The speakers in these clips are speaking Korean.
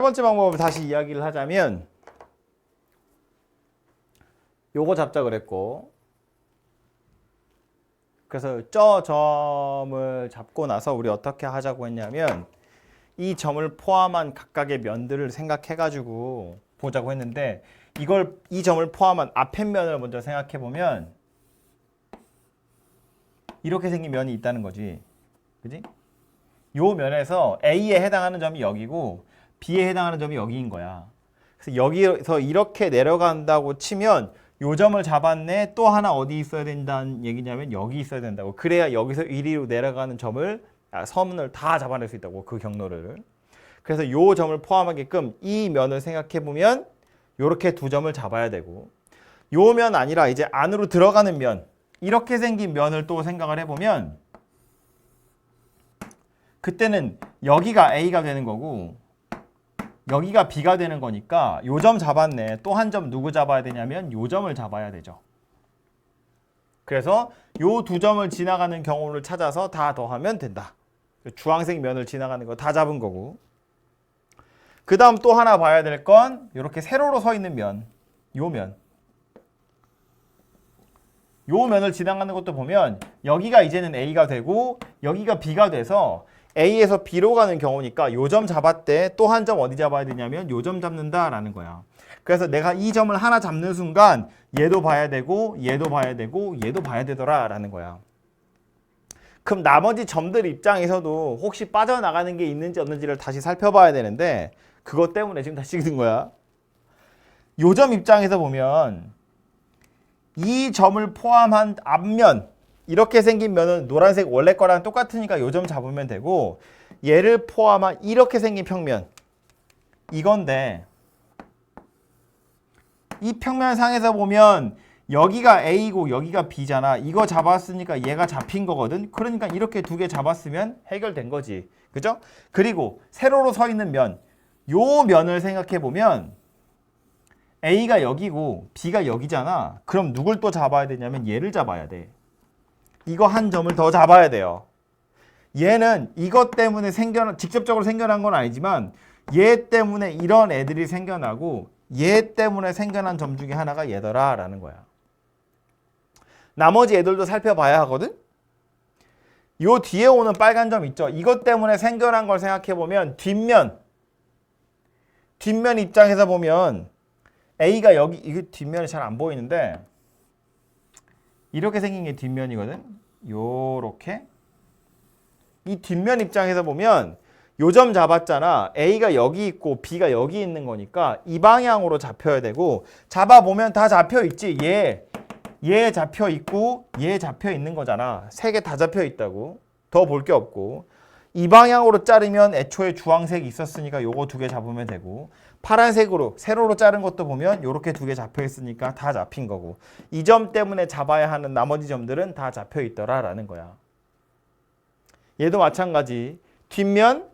번째 방법을 다시 이야기를 하자면 요거 잡자 그랬고 그래서 저 점을 잡고 나서 우리 어떻게 하자고 했냐면 이 점을 포함한 각각의 면들을 생각해 가지고 보자고 했는데 이걸 이 점을 포함한 앞에 면을 먼저 생각해 보면 이렇게 생긴 면이 있다는 거지. 그지? 요 면에서 A에 해당하는 점이 여기고 B에 해당하는 점이 여기인 거야. 그래서 여기서 이렇게 내려간다고 치면 요 점을 잡았네. 또 하나 어디 있어야 된다는 얘기냐면 여기 있어야 된다고. 그래야 여기서 이리로 내려가는 점을 아, 서문을 다 잡아낼 수 있다고. 그 경로를. 그래서 요 점을 포함하게끔 이 면을 생각해 보면 요렇게 두 점을 잡아야 되고 요 면 아니라 이제 안으로 들어가는 면 이렇게 생긴 면을 또 생각을 해보면 그때는 여기가 A가 되는 거고 여기가 B가 되는 거니까 요 점 잡았네. 또 한 점 누구 잡아야 되냐면 요 점을 잡아야 되죠. 그래서 요 두 점을 지나가는 경우를 찾아서 다 더하면 된다. 주황색 면을 지나가는 거 다 잡은 거고. 그 다음 또 하나 봐야 될 건 이렇게 세로로 서 있는 면, 요 면. 요 면을 지나가는 것도 보면 여기가 이제는 A가 되고 여기가 B가 돼서 A에서 B로 가는 경우니까 요점 잡았대 또 한 점 어디 잡아야 되냐면 요점 잡는다라는 거야. 그래서 내가 이 점을 하나 잡는 순간 얘도 봐야 되고 얘도 봐야 되고 얘도 봐야 되더라라는 거야. 그럼 나머지 점들 입장에서도 혹시 빠져나가는 게 있는지 없는지를 다시 살펴봐야 되는데 그것 때문에 지금 다시 찍는 거야. 요점 입장에서 보면 이 점을 포함한 앞면 이렇게 생긴 면은 노란색 원래 거랑 똑같으니까 요점 잡으면 되고 얘를 포함한 이렇게 생긴 평면 이건데 이 평면 상에서 보면 여기가 A고 여기가 B잖아. 이거 잡았으니까 얘가 잡힌 거거든. 그러니까 이렇게 두 개 잡았으면 해결된 거지. 그죠? 그리고 세로로 서 있는 면. 요 면을 생각해 보면 A가 여기고 B가 여기잖아. 그럼 누굴 또 잡아야 되냐면 얘를 잡아야 돼. 이거 한 점을 더 잡아야 돼요. 얘는 이것 때문에 생겨난 직접적으로 생겨난 건 아니지만 얘 때문에 이런 애들이 생겨나고 얘 때문에 생겨난 점 중에 하나가 얘더라라는 거야. 나머지 애들도 살펴봐야 하거든. 요 뒤에 오는 빨간 점 있죠. 이것 때문에 생겨난 걸 생각해 보면 뒷면 뒷면 입장에서 보면 A가 여기 이게 뒷면이 잘 안 보이는데 이렇게 생긴 게 뒷면이거든. 요렇게 이 뒷면 입장에서 보면 요점 잡았잖아. A가 여기 있고 B가 여기 있는 거니까 이 방향으로 잡혀야 되고 잡아 보면 다 잡혀 있지. 얘, 얘 잡혀 있고 얘 잡혀 있는 거잖아. 세 개 다 잡혀 있다고. 더 볼 게 없고 이 방향으로 자르면 애초에 주황색이 있었으니까 요거 두 개 잡으면 되고 파란색으로 세로로 자른 것도 보면 요렇게 두 개 잡혀 있으니까 다 잡힌 거고 이 점 때문에 잡아야 하는 나머지 점들은 다 잡혀 있더라 라는 거야. 얘도 마찬가지. 뒷면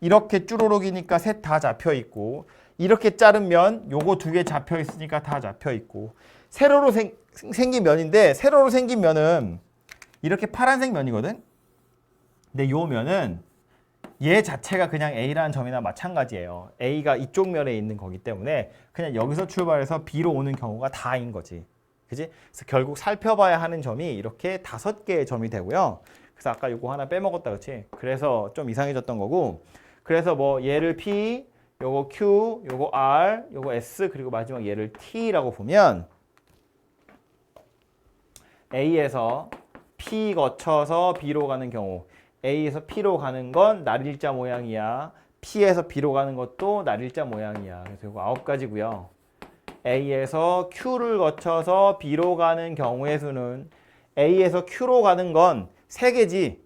이렇게 쭈루룩이니까 셋 다 잡혀 있고 이렇게 자르면 요거 두 개 잡혀 있으니까 다 잡혀 있고 세로로 생, 생긴 면인데 세로로 생긴 면은 이렇게 파란색 면이거든. 근데 요 면은 얘 자체가 그냥 A라는 점이나 마찬가지예요. A가 이쪽 면에 있는 거기 때문에 그냥 여기서 출발해서 B로 오는 경우가 다인 거지. 그지? 그래서 결국 살펴봐야 하는 점이 이렇게 다섯 개의 점이 되고요. 그래서 아까 요거 하나 빼먹었다 그렇지? 그래서 좀 이상해졌던 거고 그래서 뭐 얘를 P, 요거 Q, 요거 R, 요거 S 그리고 마지막 얘를 T라고 보면 A에서 P 거쳐서 B로 가는 경우 A에서 P로 가는 건 날일자 모양이야. P에서 B로 가는 것도 날일자 모양이야. 그래서 이거 아홉 가지고요. A에서 Q를 거쳐서 B로 가는 경우의 수는 A에서 Q로 가는 건 세 개지.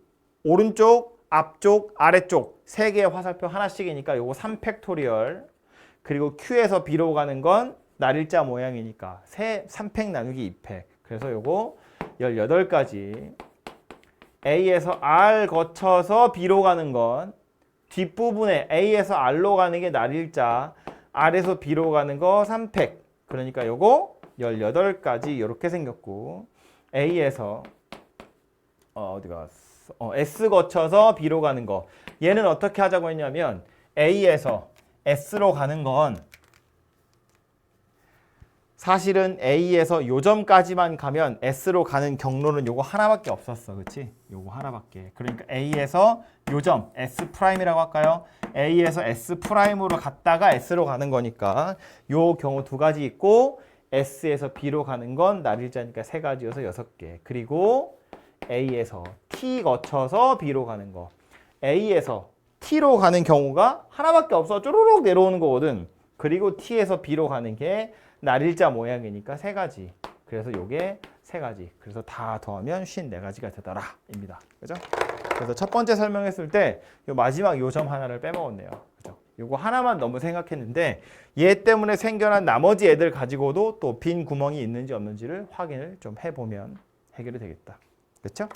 오른쪽, 앞쪽, 아래쪽 세 개의 화살표 하나씩이니까 요거 3팩토리얼. 그리고 Q에서 B로 가는 건 날일자 모양이니까 세 3팩 나누기 2팩. 그래서 요거 18가지. A에서 R 거쳐서 B로 가는 건 뒷부분에 A에서 R로 가는 게 날일자, R에서 B로 가는 거 3팩. 그러니까 요거 18가지 이렇게 생겼고 A에서 어, 어디 갔어? 어, S 거쳐서 B로 가는 거. 얘는 어떻게 하자고 했냐면 A에서 S로 가는 건 사실은 A에서 요 점까지만 가면 S로 가는 경로는 요거 하나밖에 없었어. 그치? 요거 하나밖에. 그러니까 A에서 요 점, S 프라임이라고 할까요? A에서 S 프라임으로 갔다가 S로 가는 거니까 요 경우 두 가지 있고 S에서 B로 가는 건 날일자니까 세 가지여서 여섯 개. 그리고 A에서 T 거쳐서 B로 가는 거. A에서 T로 가는 경우가 하나밖에 없어. 쪼르륵 내려오는 거거든. 그리고 T에서 B로 가는 게 날일자 모양이니까 세 가지. 그래서 요게 세 가지. 그래서 다 더하면 54가지가 되더라. 입니다. 그죠? 그래서 첫 번째 설명했을 때 요 마지막 요점 하나를 빼먹었네요. 그죠? 요거 하나만 너무 생각했는데 얘 때문에 생겨난 나머지 애들 가지고도 또 빈 구멍이 있는지 없는지를 확인을 좀 해보면 해결이 되겠다. 그렇죠?